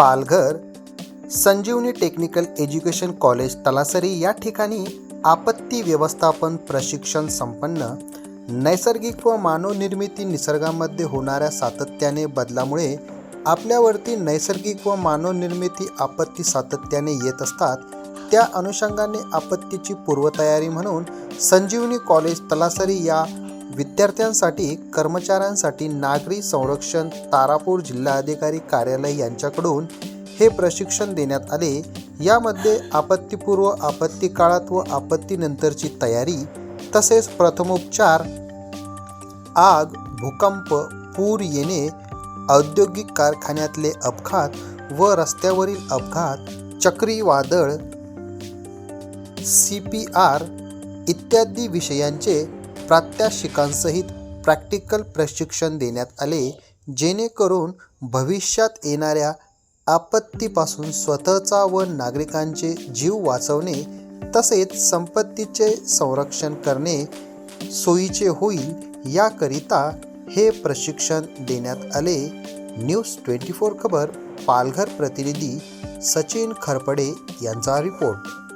Palghar Sanjivani technical education college Talasari या ठिकाणी आपत्ती व्यवस्थापन प्रशिक्षण संपन्न नैसर्गिक व मानवनिर्मिती निसर्गामध्ये होणाऱ्या सातत्याने बदलामुळे आपल्यावरती नैसर्गिक व मानवनिर्मिती आपत्ती सातत्याने येत असतात त्या अनुषंगाने आपत्तीची पूर्वतयारी म्हणून संजीवनी कॉलेज तलासरी या विद्यार्थ्यांसाठी कर्मचाऱ्यांसाठी नागरी संरक्षण तारापूर जिल्हाधिकारी कार्यालय यांच्याकडून हे प्रशिक्षण देण्यात आले. यामध्ये आपत्तीपूर्व आपत्ती काळात व आपत्तीनंतरची तयारी तसेच प्रथमोपचार आग भूकंप पूर येणे औद्योगिक कारखान्यातले अपघात व रस्त्यावरील अपघात चक्रीवादळ सी पी आर इत्यादी विषयांचे प्रात्यक्षिकांसहित प्रॅक्टिकल प्रशिक्षण देण्यात आले जेणेकरून भविष्यात येणाऱ्या आपत्तीपासून स्वतःचा व नागरिकांचे जीव वाचवणे तसेच संपत्तीचे संरक्षण करणे सोयीचे होईल याकरिता हे प्रशिक्षण देण्यात आले. न्यूज ट्वेंटी फोर खबर पालघर प्रतिनिधी सचिन खरपडे यांचा रिपोर्ट.